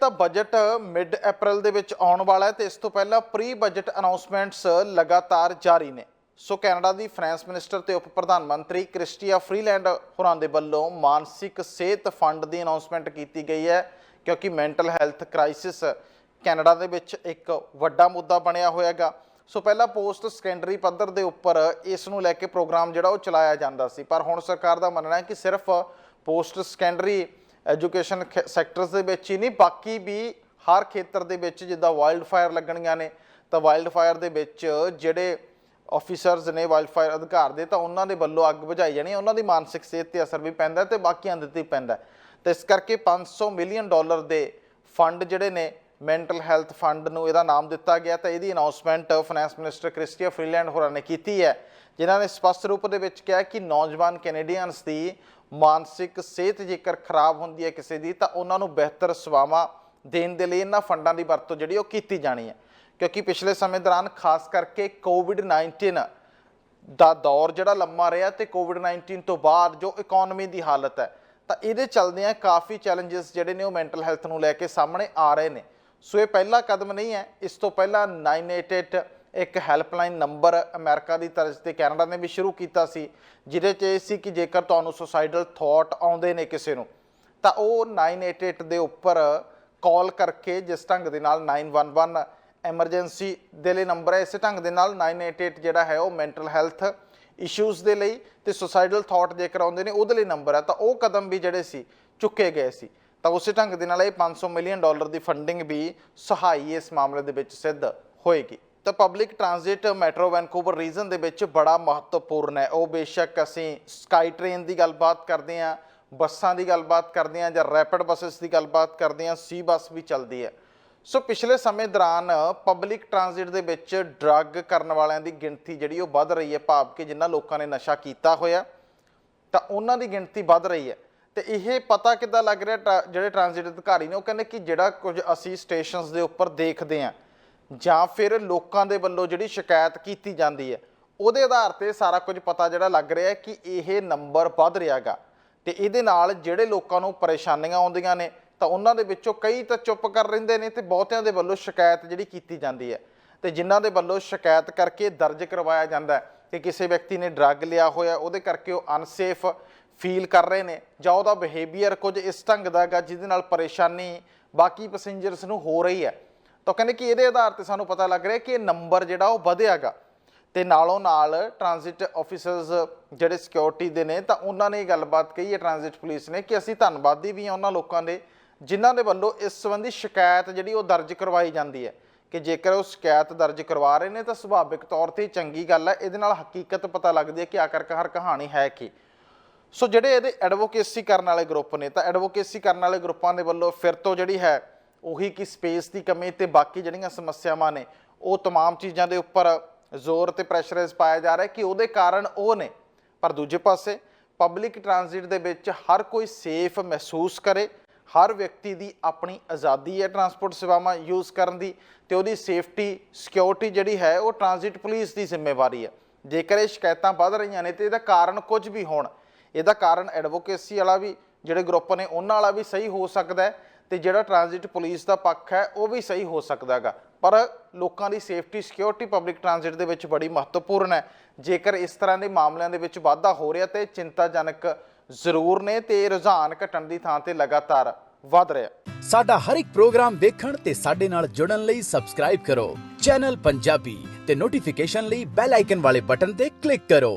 ਤਾਂ budget mid ਅਪ੍ਰੈਲ ਦੇ ਵਿੱਚ ਆਉਣ ਵਾਲਾ ਹੈ ਤੇ ਇਸ ਤੋਂ ਪਹਿਲਾਂ ਪ੍ਰੀ ਬਜਟ ਅਨਾਉਂਸਮੈਂਟਸ ਲਗਾਤਾਰ ਜਾਰੀ ਨੇ। ਸੋ ਕੈਨੇਡਾ ਦੀ ਫਾਈਨੈਂਸ ਮਿਨਿਸਟਰ ਤੇ ਉਪ ਪ੍ਰਧਾਨ ਮੰਤਰੀ ਕ੍ਰਿਸਟੀਆ ਫਰੀਲੈਂਡ ਹੋਰਾਂ ਦੇ ਵੱਲੋਂ ਮਾਨਸਿਕ ਸਿਹਤ ਫੰਡ ਦੀ ਅਨਾਉਂਸਮੈਂਟ ਕੀਤੀ ਗਈ ਹੈ, ਕਿਉਂਕਿ ਮੈਂਟਲ ਹੈਲਥ ਕ੍ਰਾਈਸਿਸ ਕੈਨੇਡਾ ਦੇ ਵਿੱਚ ਇੱਕ ਵੱਡਾ ਮੁੱਦਾ ਬਣਿਆ ਹੋਇਆਗਾ। ਸੋ ਪਹਿਲਾਂ ਪੋਸਟ ਸੈਕੰਡਰੀ ਪੱਧਰ ਦੇ ਉੱਪਰ ਇਸ ਨੂੰ ਲੈ ਕੇ ਪ੍ਰੋਗਰਾਮ ਜਿਹੜਾ ਉਹ ਚਲਾਇਆ ਜਾਂਦਾ ਸੀ। ਪਰ ਹੁਣ ਸਰਕਾਰ ਦਾ ਮੰਨਣਾ ਹੈ ਕਿ ਸਿਰਫ ਪੋਸਟ ਸੈਕੰਡਰੀ ਐਜੂਕੇਸ਼ਨ ਸੈਕਟਰਸ ਦੇ ਵਿੱਚ ਹੀ ਨਹੀਂ, ਬਾਕੀ ਵੀ ਹਰ ਖੇਤਰ ਦੇ ਵਿੱਚ ਜਿੱਦਾਂ ਵਾਈਲਡ ਫਾਇਰ ਲੱਗਣੀਆਂ ਨੇ, ਤਾਂ ਵਾਈਲਡ ਫਾਇਰ ਦੇ ਵਿੱਚ ਜਿਹੜੇ ਆਫੀਸਰਸ ਨੇ ਵਾਈਲਡ ਫਾਇਰ ਅਧਿਕਾਰ ਦੇ, ਤਾਂ ਉਹਨਾਂ ਦੇ ਵੱਲੋਂ ਅੱਗ ਬੁਝਾਈ ਜਾਣੀ ਉਹਨਾਂ ਦੀ ਮਾਨਸਿਕ ਸਿਹਤ ਤੇ ਅਸਰ ਵੀ ਪੈਂਦਾ ਹੈ ਤੇ ਬਾਕੀਆਂ ਦੇ ਤੇ ਪੈਂਦਾ ਹੈ। ਤੇ ਇਸ ਕਰਕੇ 500 ਮਿਲੀਅਨ ਡਾਲਰ ਦੇ ਫੰਡ ਜਿਹੜੇ ਨੇ ਮੈਂਟਲ ਹੈਲਥ ਫੰਡ ਨੂੰ ਇਹਦਾ ਨਾਮ ਦਿੱਤਾ ਗਿਆ ਤਾਂ ਇਹਦੀ announcement finance minister Chrystia Freeland ਹੋਰਾਂ ਨੇ ਕੀਤੀ ਹੈ, ਜਿਨ੍ਹਾਂ ਨੇ ਸਪਸ਼ਟ ਰੂਪ ਦੇ ਵਿੱਚ ਕਿਹਾ ਕਿ ਨੌਜਵਾਨ ਕੈਨੇਡੀਅਨਸ ਦੀ ਮਾਨਸਿਕ ਸਿਹਤ ਜੇਕਰ ਖਰਾਬ ਹੁੰਦੀ ਹੈ ਕਿਸੇ ਦੀ, ਤਾਂ ਉਹਨਾਂ ਨੂੰ ਬਿਹਤਰ ਸੇਵਾਵਾਂ ਦੇਣ ਦੇ ਲਈ ਇਹਨਾਂ ਫੰਡਾਂ ਦੀ ਵਰਤੋਂ ਜਿਹੜੀ ਉਹ ਕੀਤੀ ਜਾਣੀ ਹੈ। ਕਿਉਂਕਿ ਪਿਛਲੇ ਸਮੇਂ ਦੌਰਾਨ ਖਾਸ ਕਰਕੇ ਕੋਵਿਡ-19 ਦਾ ਦੌਰ ਜਿਹੜਾ ਲੰਮਾ ਰਿਹਾ ਤੇ ਕੋਵਿਡ-19 ਤੋਂ ਬਾਅਦ ਜੋ ਇਕਨੋਮੀ ਦੀ ਹਾਲਤ ਹੈ, ਤਾਂ ਇਹਦੇ ਚਲਦਿਆਂ ਕਾਫੀ ਚੈਲੰਜਸ ਜਿਹੜੇ ਨੇ ਉਹ ਮੈਂਟਲ ਹੈਲਥ ਨੂੰ ਲੈ ਕੇ ਸਾਹਮਣੇ ਆ ਰਹੇ ਨੇ। ਸੋ ਇਹ ਪਹਿਲਾ ਕਦਮ ਨਹੀਂ ਹੈ। ਇਸ ਤੋਂ ਪਹਿਲਾਂ 988 ਇੱਕ ਹੈਲਪਲਾਈਨ ਨੰਬਰ ਅਮਰੀਕਾ ਦੀ ਤਰਜ਼ ਤੇ ਕੈਨੇਡਾ ਨੇ ਵੀ ਸ਼ੁਰੂ ਕੀਤਾ ਸੀ, ਜਿਹਦੇ 'ਚ ਇਹ ਸੀ ਕਿ ਜੇਕਰ ਤੁਹਾਨੂੰ ਸੁਸਾਈਡਲ ਥਾਟ ਆਉਂਦੇ ਨੇ ਕਿਸੇ ਨੂੰ, ਤਾਂ ਉਹ 988 ਦੇ ਉੱਪਰ ਕਾਲ ਕਰਕੇ ਜਿਸ ਢੰਗ ਦੇ ਨਾਲ 911 ਐਮਰਜੈਂਸੀ ਦੇ ਲਈ ਨੰਬਰ ਹੈ, ਇਸੇ ਢੰਗ ਦੇ ਨਾਲ 988 ਜਿਹੜਾ ਹੈ ਉਹ ਮੈਂਟਲ ਹੈਲਥ ਇਸ਼ੂਜ਼ ਦੇ ਲਈ ਤੇ ਸੁਸਾਈਡਲ ਥਾਟ ਜੇਕਰ ਆਉਂਦੇ ਨੇ ਉਹਦੇ ਲਈ ਨੰਬਰ ਹੈ, ਤਾਂ ਉਹ ਕਦਮ ਵੀ ਜਿਹੜੇ ਸੀ ਚੁੱਕੇ ਗਏ ਸੀ। ਤਾਂ ਉਸੇ ਢੰਗ ਦੇ ਨਾਲ ਇਹ 500 ਮਿਲੀਅਨ ਡਾਲਰ ਦੀ ਫੰਡਿੰਗ ਵੀ ਸਹਾਈ ਇਸ ਮਾਮਲੇ ਦੇ ਵਿੱਚ ਸਿੱਧ ਹੋਏਗੀ। ਤਾਂ public transit metro Vancouver region ਦੇ ਵਿੱਚ ਬੜਾ ਮਹੱਤਵਪੂਰਨ ਹੈ। ਉਹ ਬੇਸ਼ੱਕ ਅਸੀਂ ਸਕਾਈ ਟ੍ਰੇਨ ਦੀ ਗੱਲਬਾਤ ਕਰਦੇ ਹਾਂ, ਬੱਸਾਂ ਦੀ ਗੱਲਬਾਤ ਕਰਦੇ ਹਾਂ ਜਾਂ ਰੈਪਿਡ ਬੱਸਸ ਦੀ ਗੱਲਬਾਤ ਕਰਦੇ ਹਾਂ ਸੀ ਬੱਸ ਵੀ ਚੱਲਦੀ ਹੈ। ਸੋ ਪਿਛਲੇ ਸਮੇਂ ਦੌਰਾਨ ਪਬਲਿਕ ਟ੍ਰਾਂਜ਼ਿਟ ਦੇ ਵਿੱਚ ਡਰੱਗ ਕਰਨ ਵਾਲਿਆਂ ਦੀ ਗਿਣਤੀ ਜਿਹੜੀ ਉਹ ਵੱਧ ਰਹੀ ਹੈ, ਭਾਵ ਕਿ ਜਿਨ੍ਹਾਂ ਲੋਕਾਂ ਨੇ ਨਸ਼ਾ ਕੀਤਾ ਹੋਇਆ, ਤਾਂ ਉਹਨਾਂ ਦੀ ਗਿਣਤੀ ਵੱਧ ਰਹੀ ਹੈ। ਤੇ ਇਹ ਪਤਾ ਕਿੱਦਾਂ ਲੱਗ ਰਿਹਾ ਟਰਾ- ਜਿਹੜੇ ਟ੍ਰਾਂਜ਼ਿਟ ਅਧਿਕਾਰੀ ਨੇ, ਉਹ ਕਹਿੰਦੇ ਕਿ ਜਿਹੜਾ ਕੁਝ ਅਸੀਂ ਸਟੇਸ਼ਨਸ ਦੇ ਉੱਪਰ ਦੇਖਦੇ ਹਾਂ, ਜਾਂ ਫਿਰ ਲੋਕਾਂ ਦੇ ਵੱਲੋਂ ਜਿਹੜੀ ਸ਼ਿਕਾਇਤ ਕੀਤੀ ਜਾਂਦੀ ਹੈ, ਉਹਦੇ ਆਧਾਰ ਤੇ ਸਾਰਾ ਕੁਝ ਪਤਾ ਜਿਹੜਾ ਲੱਗ ਰਿਹਾ ਹੈ ਕਿ ਇਹ ਨੰਬਰ ਵੱਧ ਰਿਹਾਗਾ ਤੇ ਇਹਦੇ ਨਾਲ ਜਿਹੜੇ ਲੋਕਾਂ ਨੂੰ ਪਰੇਸ਼ਾਨੀਆਂ ਆਉਂਦੀਆਂ ਨੇ, ਤਾਂ ਉਹਨਾਂ ਦੇ ਵਿੱਚੋਂ ਕਈ ਤਾਂ ਚੁੱਪ ਕਰ ਰਹਿੰਦੇ ਨੇ ਤੇ ਬਹੁਤਿਆਂ ਦੇ ਵੱਲੋਂ ਸ਼ਿਕਾਇਤ ਜਿਹੜੀ ਕੀਤੀ ਜਾਂਦੀ ਹੈ। ਤੇ ਜਿਨ੍ਹਾਂ ਦੇ ਵੱਲੋਂ ਸ਼ਿਕਾਇਤ ਕਰਕੇ ਦਰਜ ਕਰਵਾਇਆ ਜਾਂਦਾ ਹੈ ਕਿ ਕਿਸੇ ਵਿਅਕਤੀ ਨੇ ਡਰੱਗ ਲਿਆ ਹੋਇਆ, ਉਹਦੇ ਕਰਕੇ ਉਹ ਅਨਸੇਫ ਫੀਲ ਕਰ ਰਹੇ ਨੇ ਜਾਂ ਉਹਦਾ ਬਿਹੇਵੀਅਰ ਕੁਝ ਇਸ ਢੰਗ ਦਾ ਹੈਗਾ ਜਿਹਦੇ ਨਾਲ ਪਰੇਸ਼ਾਨੀ ਬਾਕੀ ਪੈਸੇਂਜਰਸ ਨੂੰ ਹੋ ਰਹੀ ਹੈ। ਤਾਂ ਕਹਿੰਦੇ ਕਿ ਇਹਦੇ ਆਧਾਰ ਤੇ ਸਾਨੂੰ ਪਤਾ ਲੱਗ ਰਿਹਾ ਕਿ ਇਹ ਨੰਬਰ ਜਿਹੜਾ ਉਹ ਵਧਿਆਗਾ। ਤੇ ਨਾਲੋਂ ਨਾਲ ਟ੍ਰਾਂਜ਼ਿਟ ਆਫੀਸਰਸ ਜਿਹੜੇ ਸਿਕਿਉਰਿਟੀ ਦੇ ਨੇ ਤਾਂ ਉਹਨਾਂ ਨੇ ਇਹ ਗੱਲਬਾਤ ਕਹੀ ਹੈ ਟ੍ਰਾਂਜ਼ਿਟ ਪੁਲਿਸ ਨੇ ਕਿ ਅਸੀਂ ਧੰਨਵਾਦੀ ਵੀ ਹਾਂ ਉਹਨਾਂ ਲੋਕਾਂ ਦੇ ਜਿਨ੍ਹਾਂ ਦੇ ਵੱਲੋਂ ਇਸ ਸੰਬੰਧੀ ਸ਼ਿਕਾਇਤ ਜਿਹੜੀ ਉਹ ਦਰਜ ਕਰਵਾਈ ਜਾਂਦੀ ਹੈ। ਕਿ ਜੇਕਰ ਉਹ ਸ਼ਿਕਾਇਤ ਦਰਜ ਕਰਵਾ ਰਹੇ ਨੇ ਤਾਂ ਸੁਭਾਵਿਕ ਤੌਰ ਤੇ ਚੰਗੀ ਗੱਲ ਹੈ। ਇਹਦੇ ਨਾਲ ਹਕੀਕਤ ਪਤਾ ਲੱਗਦੀ ਹੈ ਕਿ ਆਖਰ ਹਰ ਕਹਾਣੀ ਹੈ ਕੀ। ਸੋ ਜਿਹੜੇ ਇਹਦੇ ਐਡਵੋਕੇਸੀ ਕਰਨ ਵਾਲੇ ਗਰੁੱਪ ਨੇ ਤਾਂ ਐਡਵੋਕੇਸੀ ਕਰਨ ਵਾਲੇ ਗਰੁੱਪਾਂ ਦੇ ਵੱਲੋਂ ਫਿਰ ਤੋਂ ਜਿਹੜੀ ਹੈ ਉਹੀ ਕਿ ਸਪੇਸ ਦੀ ਕਮੀ ਤੇ ਬਾਕੀ ਜਿਹੜੀਆਂ ਸਮੱਸਿਆਵਾਂ ਨੇ ਉਹ तमाम ਚੀਜ਼ਾਂ ਦੇ ਉੱਪਰ ਜ਼ੋਰ ਤੇ ਪ੍ਰੈਸ਼ਰਾਈਜ਼ ਪਾਇਆ ਜਾ ਰਿਹਾ ਕਿ ਉਹਦੇ ਕਾਰਨ ਉਹ ਨੇ ਪਰ ਦੂਜੇ ਪਾਸੇ ਪਬਲਿਕ ਟ੍ਰਾਂਜ਼ਿਟ ਦੇ ਵਿੱਚ ਹਰ ਕੋਈ ਸੇਫ ਮਹਿਸੂਸ ਕਰੇ ਹਰ ਵਿਅਕਤੀ ਦੀ ਆਪਣੀ ਆਜ਼ਾਦੀ ਹੈ ਟਰਾਂਸਪੋਰਟ ਸੇਵਾਵਾਂ ਯੂਜ਼ ਕਰਨ ਦੀ ਤੇ ਉਹਦੀ ਸੇਫਟੀ ਸਿਕਿਉਰਿਟੀ ਜਿਹੜੀ ਹੈ ਉਹ ਟ੍ਰਾਂਜ਼ਿਟ ਪੁਲਿਸ ਦੀ ਜ਼ਿੰਮੇਵਾਰੀ ਹੈ ਜੇਕਰ ਇਹ ਸ਼ਿਕਾਇਤਾਂ ਵੱਧ ਰਹੀਆਂ ਨੇ ਤੇ ਇਹਦਾ ਕਾਰਨ ਕੁਝ ਵੀ ਹੋਣ ਇਹਦਾ ਕਾਰਨ ਐਡਵੋਕੇਸੀ ਵਾਲਾ ਵੀ, ਜਿਹੜੇ ਗਰੁੱਪ ਨੇ ਉਹਨਾਂ ਵਾਲਾ ਵੀ ਸਹੀ ਹੋ ਸਕਦਾ ਹੈ ਤੇ ਜਿਹੜਾ ਟ੍ਰਾਂਜ਼ਿਟ ਪੁਲਿਸ ਦਾ ਪੱਖ ਹੈ, ਉਹ ਵੀ ਸਹੀ ਹੋ ਸਕਦਾ ਹੈਗਾ। ਪਰ ਲੋਕਾਂ ਦੀ ਸੇਫਟੀ ਸਿਕਿਉਰਿਟੀ ਪਬਲਿਕ ਟ੍ਰਾਂਜ਼ਿਟ ਦੇ ਵਿੱਚ ਬੜੀ ਮਹੱਤਵਪੂਰਨ ਹੈ। ਜੇਕਰ ਇਸ ਤਰ੍ਹਾਂ ਦੇ ਮਾਮਲਿਆਂ ਦੇ ਵਿੱਚ ਵਾਧਾ ਹੋ ਰਿਹਾ ਤੇ ਚਿੰਤਾਜਨਕ ਜ਼ਰੂਰ ਨੇ ਤੇ ਰੁਝਾਨ ਘਟਣ ਦੀ ਥਾਂ ਤੇ ਲਗਾਤਾਰ ਵੱਧ ਰਿਹਾ। ਸਾਡਾ ਹਰ ਇੱਕ ਪ੍ਰੋਗਰਾਮ ਦੇਖਣ ਤੇ ਸਾਡੇ ਨਾਲ ਜੁੜਨ ਲਈ ਸਬਸਕ੍ਰਾਈਬ ਕਰੋ। ਚੈਨਲ ਪੰਜਾਬੀ ਤੇ ਨੋਟੀਫਿਕੇਸ਼ਨ ਲਈ ਬੈਲ ਆਈਕਨ ਵਾਲੇ ਬਟਨ ਤੇ ਕਲਿੱਕ ਕਰੋ।